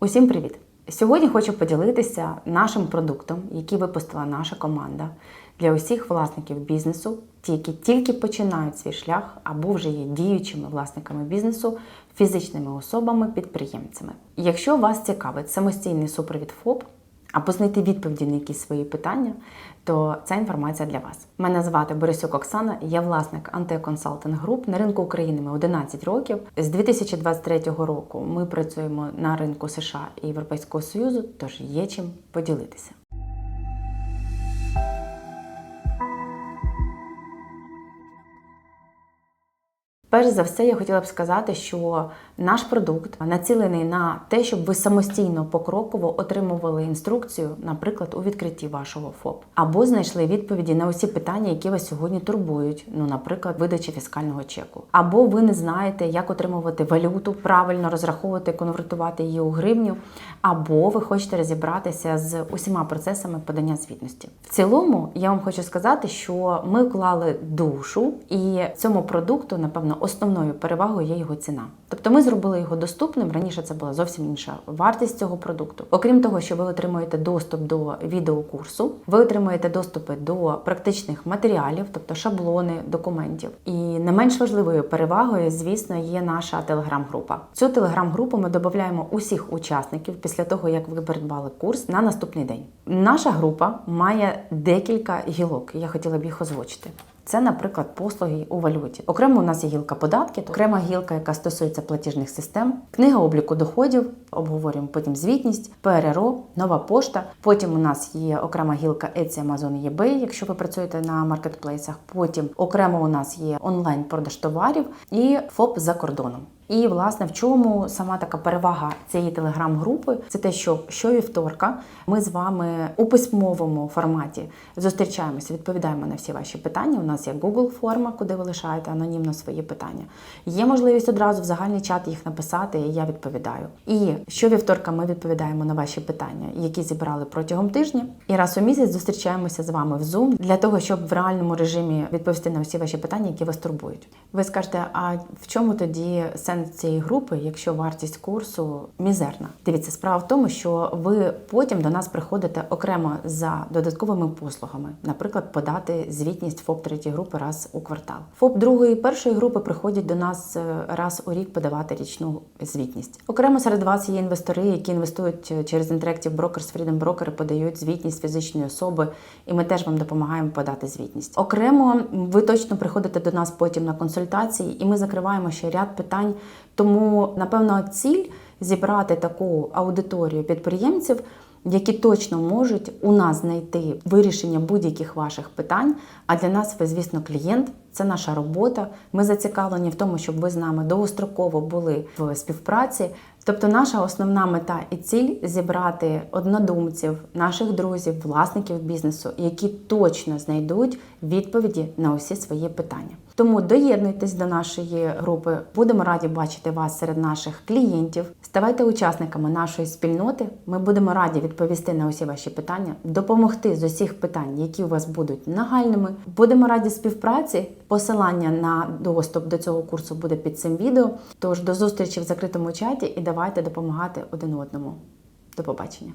Усім привіт! Сьогодні хочу поділитися нашим продуктом, який випустила наша команда для усіх власників бізнесу, ті, які тільки починають свій шлях або вже є діючими власниками бізнесу, фізичними особами-підприємцями. Якщо вас цікавить самостійний супровід ФОП або знайти відповіді на якісь свої питання, то ця інформація для вас. Мене звати Борисюк Оксана, я власник антиконсалтинг груп на ринку України ми 11 років. З 2023 року ми працюємо на ринку США і Європейського Союзу, тож є чим поділитися. Перш за все, я хотіла б сказати, що наш продукт націлений на те, щоб ви самостійно покроково отримували інструкцію, наприклад, у відкритті вашого ФОП, або знайшли відповіді на усі питання, які вас сьогодні турбують. Ну, наприклад, видачі фіскального чеку, або ви не знаєте, як отримувати валюту, правильно розраховувати, конвертувати її у гривню, або ви хочете розібратися з усіма процесами подання звітності. В цілому, я вам хочу сказати, що ми вклали душу, і цьому продукту, напевно, основною перевагою є його ціна. Тобто ми зробили його доступним. Раніше це була зовсім інша вартість цього продукту. Окрім того, що ви отримуєте доступ до відеокурсу, ви отримуєте доступи до практичних матеріалів, тобто шаблони документів. І не менш важливою перевагою, звісно, є наша телеграм-група. Цю телеграм-групу ми додаємо усіх учасників після того, як ви придбали курс на наступний день. Наша група має декілька гілок. Я хотіла б їх озвучити. Це, наприклад, послуги у валюті. Окремо у нас є гілка податки, окрема гілка, яка стосується платіжних систем, книга обліку доходів, обговорюємо потім звітність, ПРРО, нова пошта. Потім у нас є окрема гілка Etsy, Amazon, eBay, якщо ви працюєте на маркетплейсах. Потім окремо у нас є онлайн продаж товарів і ФОП за кордоном. І власне в чому сама така перевага цієї телеграм-групи це те, що щовівторка ми з вами у письмовому форматі зустрічаємося, відповідаємо на всі ваші питання. У нас є Google форма, куди ви лишаєте анонімно свої питання. Є можливість одразу в загальний чат їх написати, і я відповідаю. І щовівторка ми відповідаємо на ваші питання, які зібрали протягом тижня. І раз у місяць зустрічаємося з вами в Zoom для того, щоб в реальному режимі відповісти на всі ваші питання, які вас турбують. Ви скажете, а в чому тоді сенс цієї групи, якщо вартість курсу мізерна? Дивіться, справа в тому, що ви потім до нас приходите окремо за додатковими послугами, наприклад, подати звітність ФОП третьої групи раз у квартал. ФОП другої і першої групи приходять до нас е, раз у рік подавати річну звітність. Окремо серед вас є інвестори, які інвестують через Interactive Brokers, Freedom Broker, подають звітність фізичної особи, і ми теж вам допомагаємо подати звітність. Окремо, ви точно приходите до нас потім на консультації, і ми закриваємо ще ряд питань. Тому, напевно, ціль зібрати таку аудиторію підприємців, які точно можуть у нас знайти вирішення будь-яких ваших питань. А для нас ви, звісно, клієнт. Це наша робота. Ми зацікавлені в тому, щоб ви з нами довгостроково були в співпраці. Тобто, наша основна мета і ціль зібрати однодумців, наших друзів, власників бізнесу, які точно знайдуть відповіді на усі свої питання. Тому доєднуйтесь до нашої групи. Будемо раді бачити вас серед наших клієнтів. Ставайте учасниками нашої спільноти. Ми будемо раді відповісти на усі ваші питання, допомогти з усіх питань, які у вас будуть нагальними. Будемо раді співпраці. Посилання на доступ до цього курсу буде під цим відео. Тож до зустрічі в закритому чаті і давайте допомагати один одному. До побачення.